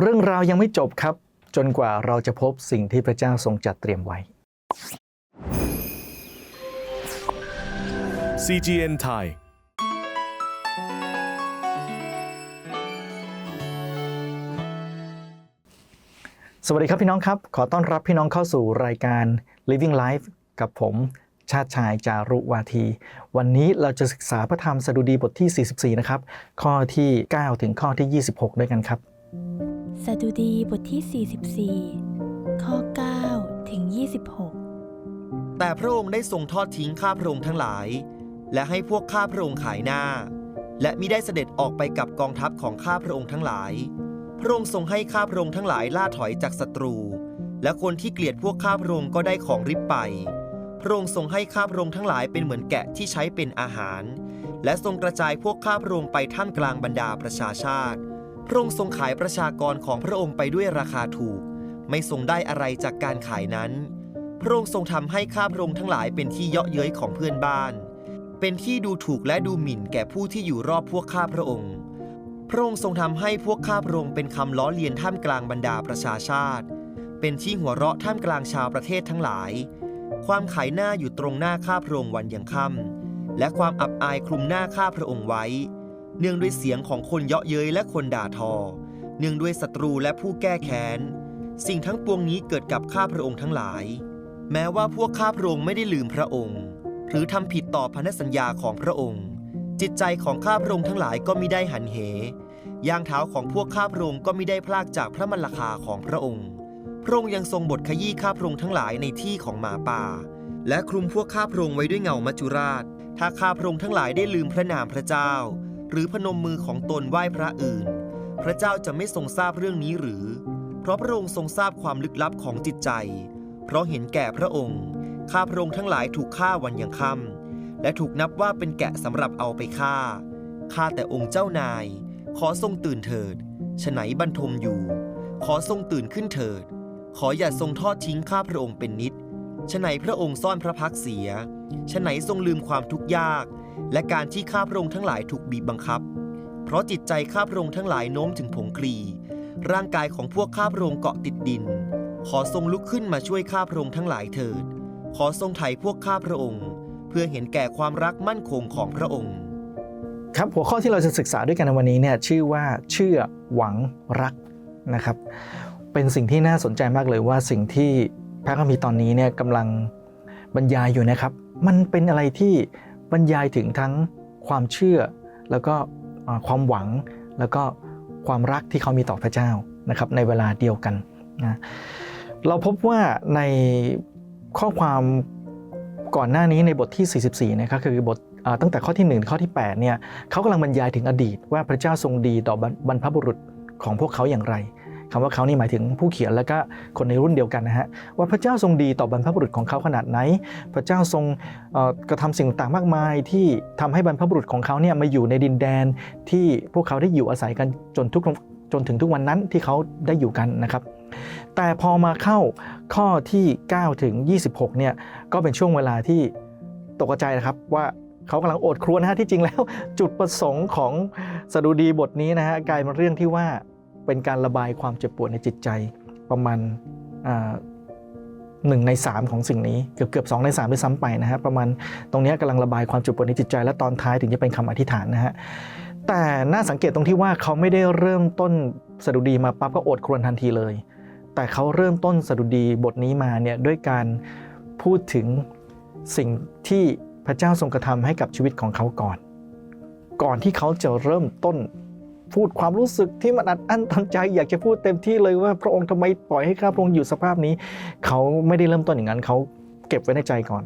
เรื่องราวยังไม่จบครับ จนกว่าเราจะพบสิ่งที่พระเจ้าทรงจัดเตรียมไว้ CGN Thai สวัสดีครับพี่น้องครับ ขอต้อนรับพี่น้องเข้าสู่รายการ Living Life กับผมชาติชายจารุวาที วันนี้เราจะศึกษาพระธรรมสดุดีบทที่ 44 นะครับ ข้อที่ 9 ถึงข้อที่ 26 ด้วยกันครับ สดุดีบทที่ 44 ข้อ 9 ถึง 26 แต่พระองค์ได้ทรงทอดทิ้งข้าพระองค์ทั้งหลาย และให้พวกข้าพระองค์ขายหน้า และมิได้เสด็จออกไปกับกองทัพของข้าพระองค์ทั้งหลาย พระองค์ทรงให้ข้าพระองค์ทั้งหลายล่าถอยจากศัตรู และคนที่เกลียดพวกข้าพระองค์ก็ได้ของริบไป พระองค์ทรงให้ข้าพระองค์ทั้งหลายเป็นเหมือนแกะที่ใช้เป็นอาหาร และทรงกระจายพวกข้าพระองค์ไปท่ามกลางบรรดาประชาชาติ พระองค์ทรงขายประชากรของพระองค์ไปด้วยราคาถูก ไม่ทรงได้อะไรจากการขายนั้น พระองค์ทรงทำให้ข้าพระองค์ทั้งหลายเป็นที่เยาะเย้ยของเพื่อนบ้าน เป็นที่ดูถูกและดูหมิ่นแก่ผู้ที่อยู่รอบพวกข้าพระองค์ พระองค์ทรงทำให้พวกข้าพระองค์เป็นคำล้อเลียนท่ามกลางบรรดาประชาชาติ เป็นที่หัวเราะท่ามกลางชาวประเทศทั้งหลาย ความขายหน้าอยู่ตรงหน้าข้าพระองค์วันยังค่ำและความอับอายคลุมหน้าข้าพระองค์ไว้ เนื่องด้วยเสียงของคนเยาะเย้ยและคนด่าทอ เนื่องด้วยศัตรูและผู้แก้แค้น สิ่งทั้งปวงนี้เกิดกับข้าพระองค์ทั้งหลาย แม้ว่าพวกข้าพระองค์ไม่ได้ลืมพระองค์ หรือทำผิดต่อพันธสัญญาของพระองค์ จิตใจของข้าพระองค์ทั้งหลายก็มิได้หันเหย่างเท้าของพวกข้าพระองค์ก็มิได้พลากจากพระมรคาของพระองค์ พระองค์ยังทรงบทขยี้ข้าพระองค์ทั้งหลายในที่ของหมาป่า และคลุมพวกข้าพระองค์ไว้ด้วยเงามัจจุราช ถ้าข้าพระองค์ทั้งหลายได้ลืมพระนามพระเจ้า หรือพนมมือของตนไหว้พระอื่น พระเจ้าจะไม่ทรงทราบเรื่องนี้หรือ เพราะพระองค์ทรงทราบความลึกลับของจิตใจ เพราะเห็นแก่พระองค์ ข้าพระองค์ทั้งหลายถูกฆ่าวันยังค่ำและถูกนับว่าเป็นแกะสำหรับเอาไปฆ่า ข้าแต่องค์เจ้านาย ขอทรงตื่นเถิดฉไหนบรรทมอยู่ ขอทรงตื่นขึ้นเถิด ขออย่าทรงทอดทิ้งข้าพระองค์เป็นนิดฉไหนพระองค์ซ่อนพระพักเสียฉไหนทรงลืมความทุกข์ยาก และการที่ข้าพระองค์ทั้งหลายถูกบีบบังคับ เพราะจิตใจข้าพระองค์ทั้งหลายโน้มถึงผงคลีร่างกายของพวกข้าพระองค์เกาะติดดิน ขอทรงลุกขึ้นมาช่วยข้าพระองค์ทั้งหลายเถิด ขอทรงไถ่พวกข้าพระองค์ เพื่อเห็นแก่ความรักมั่นคงของพระองค์ ครับหัวข้อที่เราจะศึกษาด้วยกันในวันนี้เนี่ยชื่อว่าเชื่อหวังรักนะครับ เป็นสิ่งที่น่าสนใจมากเลยว่าสิ่งที่พระคัมภีร์ตอนนี้เนี่ยกำลังบรรยายอยู่นะครับ มันเป็นอะไรที่ บรรยายถึงทั้งความเชื่อ แล้วก็ความหวังแล้วก็ความรักที่เขามีต่อพระเจ้านะครับในเวลาเดียวกันนะเราพบว่าในข้อความก่อนหน้านี้ในบทที่ 44 นะครับคือบทตั้งแต่ข้อที่ 1 ข้อที่8เนี่ยเขากำลังบรรยายถึงอดีตว่าพระเจ้าทรงดีต่อบรรพบุรุษของพวกเขาอย่างไร คำว่าเขานี่หมายถึงผู้เขียนและก็คนในรุ่นเดียวกันนะฮะว่าพระเจ้าทรงดีต่อบรรพบุรุษของเขาขนาดไหน พระเจ้าทรงกระทำสิ่งต่างๆมากมายที่ทำให้บรรพบุรุษของเขาเนี่ยมาอยู่ในดินแดนที่พวกเขาได้อยู่อาศัยกันจนทุกจนถึงทุกวันนั้นที่เขาได้อยู่กันนะครับ แต่พอมาเข้าข้อที่ 9 ถึง 26 เนี่ยก็เป็นช่วงเวลาที่ตกใจนะครับว่าเขากำลังโอดครวญนะฮะที่จริงแล้ว จุดประสงค์ของสดุดีบทนี้นะฮะกลายเป็นเรื่องที่ว่า เป็นการระบายความเจ็บปวดในจิตใจประมาณหนึ่งใน 3 ของสิ่งนี้เกือบเกือบสองใน3ด้วยซ้ำไปนะฮะประมาณตรงนี้ยกำลังระบายความเจ็บปวดในจิตใจ และตอนท้ายถึงจะเป็นคำอธิษฐานนะฮะแต่น่าสังเกตตรงที่ว่าเขาไม่ได้เริ่มต้นสดุดีมาปั๊บก็อดครวญทันทีเลย แต่เขาเริ่มต้นสดุดีบทนี้มาเนี่ยด้วยการพูดถึงสิ่งที่พระเจ้าทรงกระทำให้กับชีวิตของเขาก่อน ก่อนที่เขาจะเริ่มต้น พูดความรู้สึกที่มันอัดอั้นตันใจ อยากจะพูดเต็มที่เลยว่าพระองค์ทำไมปล่อยให้ข้าพระองค์อยู่สภาพนี้ เขาไม่ได้เริ่มต้นอย่างนั้นเขาเก็บไว้ในใจก่อน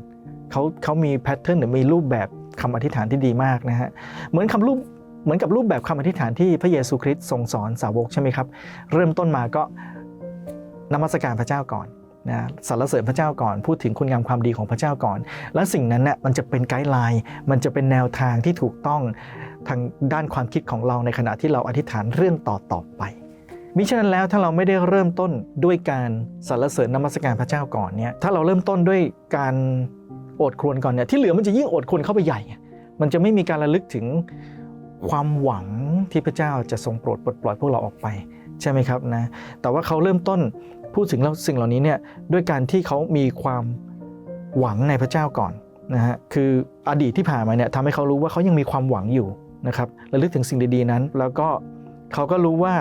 เขาเขามีแพทเทิร์นหรือมีรูปแบบคำอธิษฐานที่ดีมากนะฮะเหมือนคำรูปเหมือนกับรูปแบบคำอธิษฐานที่พระเยซูคริสต์ทรงสอนสาวกใช่ไหมครับ เริ่มต้นมาก็นมัสการพระเจ้าก่อนนะสรรเสริญพระเจ้าก่อนพูดถึงคุณงามความดีของพระเจ้าก่อน และสิ่งนั้นเนี่ยมันจะเป็นไกด์ไลน์มันจะเป็นแนวทางที่ถูกต้อง ทางด้านความคิดของเราในขณะที่เราอธิษฐานเรื่องต่อต่อไป มิฉะนั้นแล้วถ้าเราไม่ได้เริ่มต้นด้วยการสรรเสริญนมัสการพระเจ้าก่อนเนี่ยถ้าเราเริ่มต้นด้วยการอดครวญก่อนเนี่ยที่เหลือมันจะยิ่งอดครวญเข้าไปใหญ่ มันจะไม่มีการระลึกถึงความหวังที่พระเจ้าจะทรงโปรดปลดปล่อยพวกเราออกไป ใช่ไหมครับนะแต่ว่าเขาเริ่มต้นพูดถึงแล้วสิ่งเหล่านี้เนี่ยด้วยการที่เขามีความหวังในพระเจ้าก่อนนะฮะคืออดีตที่ผ่านมาเนี่ยทำให้เขารู้ว่าเขายังมีความหวังอยู่ นะครับระลึกถึงสิ่งดีๆนั้น แล้วก็เขาก็รู้ว่า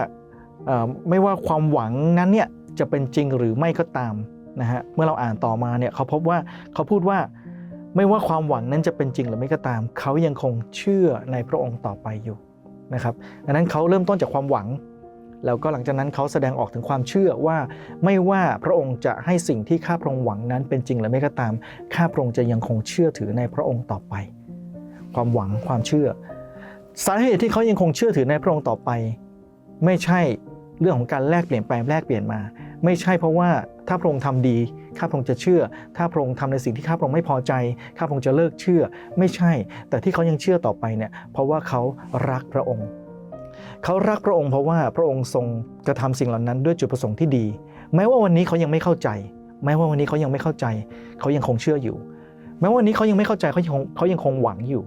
ไม่ว่าความหวังนั้นเนี่ยจะเป็นจริงหรือไม่ก็ตามนะฮะเมื่อเราอ่านต่อมาเนี่ยเขาพบว่าเขาพูดว่าไม่ว่าความหวังนั้นจะเป็นจริงหรือไม่ก็ตาม เขายังคงเชื่อในพระองค์ต่อไปอยู่นะครับดังนั้นเขาเริ่มต้นจากความหวัง แล้วก็หลังจากนั้นเขาแสดงออกถึงความเชื่อว่า ไม่ว่าพระองค์จะให้สิ่งที่ข้าพระองค์หวังนั้นเป็นจริงหรือไม่ก็ตาม ข้าพระองค์จะยังคงเชื่อถือในพระองค์ต่อไป ความหวังความเชื่อ สาเหตุที่เขายังคงเชื่อถือในพระองค์ต่อไป ไม่ใช่เรื่องของการแลกเปลี่ยนแปลงแลกเปลี่ยนมา ไม่ใช่เพราะว่าถ้าพระองค์ทำดีข้าพระองค์จะเชื่อ ถ้าพระองค์ทำในสิ่งที่ข้าพระองค์ไม่พอใจข้าพระองค์จะเลิกเชื่อ ไม่ใช่ แต่ที่เขายังเชื่อต่อไปเนี่ยเพราะว่าเขารักพระองค์ เขารักพระองค์เพราะว่าพระองค์ทรงกระทำสิ่งเหล่านั้นด้วยจุดประสงค์ที่ดี แม้ว่าวันนี้เขายังไม่เข้าใจ แม้ว่าวันนี้เขายังไม่เข้าใจ เขายังคงเชื่ออยู่ แม้ว่าวันนี้เขายังไม่เข้าใจเขายังคงเขายังคงหวังอยู่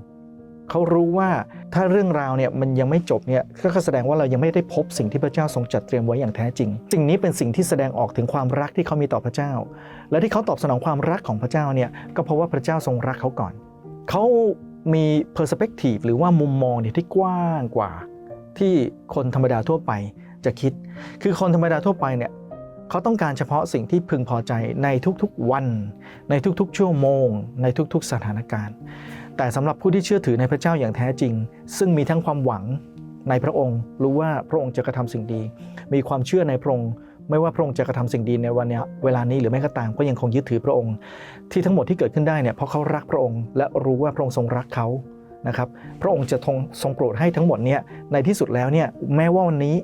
เขารู้ว่าถ้าเรื่องราวเนี่ยมันยังไม่จบเนี่ยก็แสดงว่าเรายังไม่ได้พบสิ่งที่พระเจ้าทรงจัดเตรียมไว้อย่างแท้จริง สิ่งนี้เป็นสิ่งที่แสดงออกถึงความรักที่เขามีต่อพระเจ้า และที่เขาตอบสนองความรักของพระเจ้าเนี่ยก็เพราะว่าพระเจ้าทรงรักเขาก่อน เขามี perspective หรือว่ามุมมองเนี่ยที่กว้างกว่าที่คนธรรมดาทั่วไปจะคิด คือคนธรรมดาทั่วไปเนี่ยเขาต้องการเฉพาะสิ่งที่พึงพอใจในทุกๆวัน ในทุกๆ ชั่วโมง ในทุกๆสถานการณ์ แต่สำหรับผู้ที่เชื่อถือในพระเจ้าอย่างแท้จริง ซึ่งมีทั้งความหวังในพระองค์ รู้ว่าพระองค์จะกระทำสิ่งดี มีความเชื่อในพระองค์ ไม่ว่าพระองค์จะกระทำสิ่งดีในวันนี้เวลานี้หรือไม่ก็ตามก็ยังคงยึดถือพระองค์ ที่ทั้งหมดที่เกิดขึ้นได้เนี่ยเพราะเขารักพระองค์ และรู้ว่าพระองค์ทรงรักเขานะครับพระองค์จะทรงทรงโปรดให้ทั้งหมดเนี่ยในที่สุดแล้วเนี่ยแม้ว่าวันนี้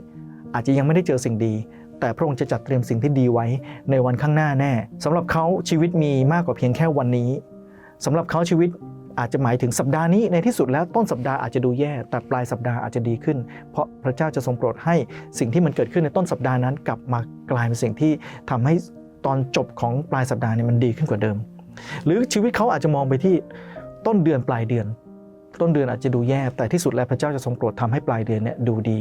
อาจจะยังไม่ได้เจอสิ่งดี แต่พระองค์จะจัดเตรียมสิ่งที่ดีไว้ในวันข้างหน้าแน่สำหรับเขาชีวิตมีมากกว่าเพียงแค่วันนี้สำหรับเขาชีวิต อาจจะหมายถึงสัปดาห์นี้ในที่สุดแล้วต้นสัปดาห์อาจจะดูแย่แต่ปลายสัปดาห์อาจจะดีขึ้น เพราะพระเจ้าจะทรงโปรดให้สิ่งที่มันเกิดขึ้นในต้นสัปดาห์นั้น กลับมากลายเป็นสิ่งที่ทำให้ตอนจบของปลายสัปดาห์เนี่ยมันดีขึ้นกว่าเดิม หรือชีวิตเขาอาจจะมองไปที่ต้นเดือนปลายเดือน ต้นเดือนอาจจะดูแย่ แต่ที่สุดแล้วพระเจ้าจะทรงโปรดทำให้ปลายเดือนเนี่ยดูดี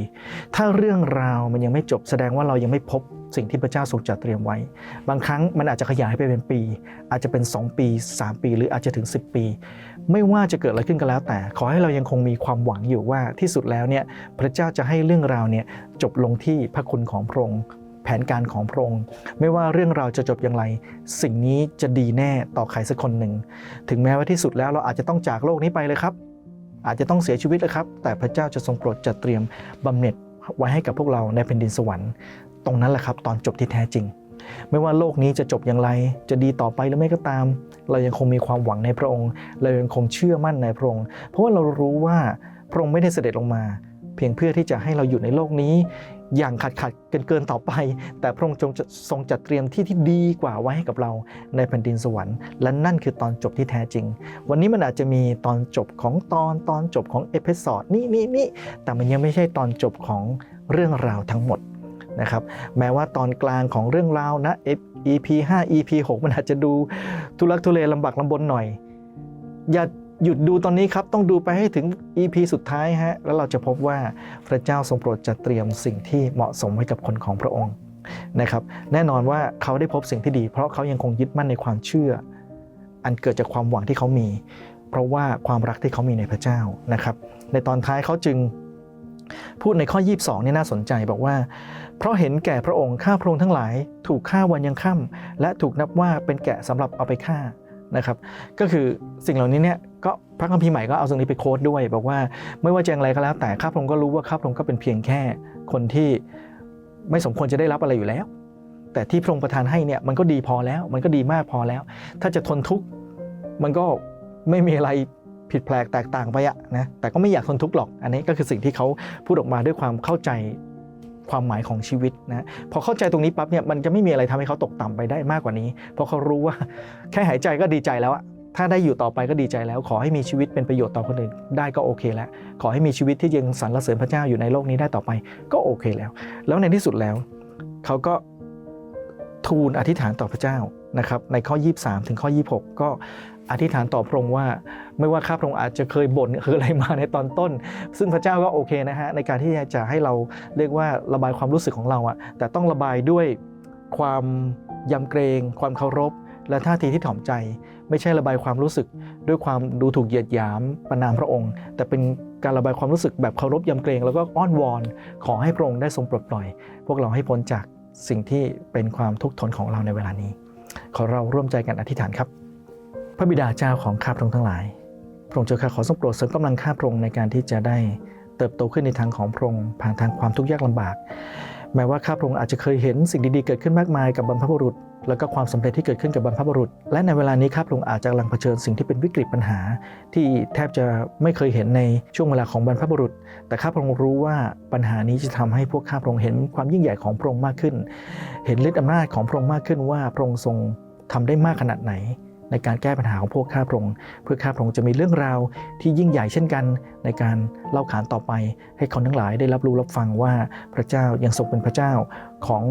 ถ้าเรื่องราวมันยังไม่จบแสดงว่าเรายังไม่พบสิ่งที่พระเจ้าทรงจัดเตรียมไว้ บางครั้งมันอาจจะขยายไปเป็นปี อาจจะเป็น 2 ปี 3 ปี หรืออาจจะถึง 10 ปี ไม่ว่าจะเกิดอะไรขึ้นก็แล้ว แต่ขอให้เรายังคงมีความหวังอยู่ว่าที่สุดแล้วเนี่ยพระเจ้าจะให้เรื่องราวเนี่ยจบลงที่พระคุณของพระองค์แผนการของพระองค์ไม่ว่าเรื่องราวจะจบอย่างไร สิ่งนี้จะดีแน่ต่อใครสักคนหนึ่ง ถึงแม้ว่าที่สุดแล้วเราอาจจะต้องจากโลกนี้ไปเลยครับ อาจจะต้องเสียชีวิตเลยครับ แต่พระเจ้าจะทรงโปรดจัดเตรียมบำเหน็จไว้ให้กับพวกเราในแผ่นดินสวรรค์ ตรงนั้นแหละครับ ตอนจบที่แท้จริง ไม่ว่าโลกนี้จะจบอย่างไร จะดีต่อไปหรือไม่ก็ตาม เรายังคงมีความหวังในพระองค์ เรายังคงเชื่อมั่นในพระองค์ เพราะว่าเรารู้ว่าพระองค์ไม่ได้เสด็จลงมา เพียงเพื่อที่จะให้เราอยู่ในโลกนี้ อย่างขัดขัดเกินเกินต่อไป แต่พระองค์จงทรงจัดเตรียมที่ที่ดีกว่าไว้ให้กับเราในแผ่นดินสวรรค์ และนั่นคือตอนจบที่แท้จริง วันนี้มันอาจจะมีตอนจบของตอนตอนจบของเอพิโซดนี่นี่นี่แต่มันยังไม่ใช่ตอนจบของเรื่องราวทั้งหมดนะครับแม้ว่าตอนกลางของเรื่องราวนะ EP 5 EP 6 มันอาจจะดูทุลักทุเลลำบากลำบนหน่อย อย่า หยุดดูตอนนี้ครับ ต้องดูไปให้ถึง EP สุดท้ายฮะ แล้วเราจะพบว่าพระเจ้าทรงโปรดจัดเตรียมสิ่งที่เหมาะสมไว้กับคนของพระองค์นะครับ แน่นอนว่าเขาได้พบสิ่งที่ดี เพราะเขายังคงยึดมั่นในความเชื่อ อันเกิดจากความหวังที่เขามี เพราะว่าความรักที่เขามีในพระเจ้านะครับ ในตอนท้ายเขาจึงพูดในข้อ 22นี่น่าสนใจบอกว่า เพราะเห็นแก่พระองค์ข้าพระองค์ทั้งหลาย ถูกฆ่าวันยังค่ำและถูกนับว่าเป็นแกะสำหรับเอาไปฆ่านะครับ ก็คือสิ่งเหล่านี้เนี่ย ก็พระคัมภีร์ใหม่ก็เอาตรงนี้ไปโค้ดด้วย บอกว่าไม่ว่าจะอย่างไรก็แล้ว แต่ข้าพระองค์ก็รู้ว่าข้าพระองค์ก็เป็นเพียงแค่คนที่ไม่สมควรจะได้รับอะไรอยู่แล้ว แต่ที่พระองค์ประทานให้เนี่ยมันก็ดีพอแล้ว มันก็ดีมากพอแล้ว ถ้าจะทนทุกข์มันก็ไม่มีอะไรผิดแปลกแตกต่างไปอะนะแต่ก็ไม่อยากทนทุกข์หรอก อันนี้ก็คือสิ่งที่เขาพูดออกมาด้วยความเข้าใจความหมายของชีวิตนะพอเข้าใจตรงนี้ปั๊บเนี่ยมันจะไม่มีอะไรทำให้เขาตกต่ำไปได้มากกว่านี้ เพราะเขารู้ว่าแค่หายใจก็ดีใจแล้วอะ ถ้าได้อยู่ต่อไปก็ดีใจแล้ว ขอให้มีชีวิตเป็นประโยชน์ต่อคนอื่นได้ก็โอเคแล้ว ขอให้มีชีวิตที่ยังสรรเสริญพระเจ้าอยู่ในโลกนี้ได้ต่อไป ก็โอเคแล้ว แล้วในที่สุดแล้ว เขาก็ทูลอธิษฐานต่อพระเจ้านะครับในข้อ 23 ถึงข้อ 26 ก็อธิษฐานต่อพระองค์ว่า ไม่ว่าข้าพระองค์อาจจะเคยบ่นคืออะไรมาในตอนต้น ซึ่งพระเจ้าก็โอเคนะฮะในการที่จะให้เราเรียกว่าระบายความรู้สึกของเราอะแต่ต้องระบายด้วยความยำเกรง ความเคารพ และท่าทีที่ถ่อมใจ ไม่ใช่ระบายความรู้สึก ด้วยความดูถูกเหยียดหยามประนามพระองค์ แต่เป็นการระบายความรู้สึกแบบเคารพยำเกรงแล้วก็อ้อนวอน ขอให้พระองค์ได้ทรงปลดปล่อย พวกเราให้พ้นจากสิ่งที่เป็นความทุกข์ทนของเราในเวลานี้ ขอเราร่วมใจกันอธิษฐานครับ พระบิดาเจ้าของข้าพระองค์ทั้งหลาย พระองค์เจ้าข้าขอทรงโปรดเสริมกำลังข้าพระองค์ในการที่จะได้เติบโตขึ้นในทางของพระองค์ผ่านทางความทุกข์ยากลำบาก แม้ว่าข้าพระองค์อาจจะเคยเห็นสิ่งดีๆเกิดขึ้นมากมายกับบรรพบุรุษ แล้วก็ความสำเร็จที่เกิดขึ้นกับบรรพบุรุษ และในเวลานี้ข้าพระองค์อาจจะกำลังเผชิญสิ่งที่เป็นวิกฤตปัญหา ที่แทบจะไม่เคยเห็นในช่วงเวลาของบรรพบุรุษ แต่ข้าพระองค์รู้ว่าปัญหานี้จะทำให้พวกข้าพระองค์เห็นความยิ่งใหญ่ของพระองค์มากขึ้น เห็นฤทธิ์อำนาจของพระองค์มากขึ้นว่าพระองค์ทรงทำได้มากขนาดไหน ในการแก้ปัญหาของพวกข้าพระองค์เพื่อข้าพระองค์จะมีเรื่องราวที่ยิ่งใหญ่เช่นกัน ในการเล่าขานต่อไป ให้คนทั้งหลายได้รับรู้รับฟังว่าพระเจ้ายังทรงเป็นพระเจ้าของ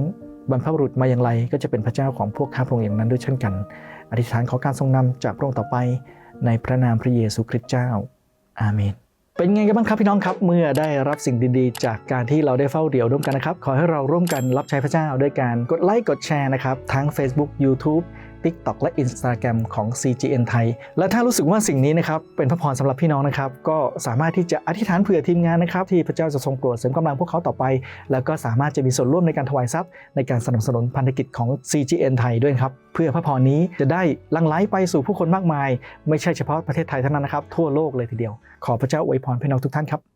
บรรพบุรุษมาอย่างไร ก็จะเป็นพระเจ้าของพวกข้าพระองค์อย่างนั้นด้วยเช่นกัน อธิษฐานขอการทรงนำจากพระองค์ต่อไปในพระนามพระเยซูคริสต์เจ้า อาเมน เป็นไงกันบ้างครับพี่น้องครับเมื่อได้รับสิ่งดีๆ จากการที่เราได้เฝ้าเดี่ยวร่วมกันนะครับ ขอให้เราร่วมกันรับใช้พระเจ้าด้วยการกดไลค์กดแชร์นะครับทั้ง Facebook YouTube TikTok และ Instagram ของ CGN ไทย และถ้ารู้สึกว่าสิ่งนี้นะครับเป็นพระพรสำหรับพี่น้องนะครับ ก็สามารถที่จะอธิษฐานเผื่อทีมงานนะครับ ที่พระเจ้าจะทรงโปรดเสริมกำลังพวกเขาต่อไป แล้วก็สามารถจะมีส่วนร่วมในการถวายทรัพย์ ในการสนับสนุนพันธกิจของ CGN ไทยด้วยครับเพื่อพระพรนี้จะได้ลังไหลไปสู่ผู้คนมากมาย ไม่ใช่เฉพาะประเทศไทยเท่านั้นนะครับทั่วโลกเลยทีเดียว ขอพระเจ้าอวยพรพี่น้องทุกท่านครับ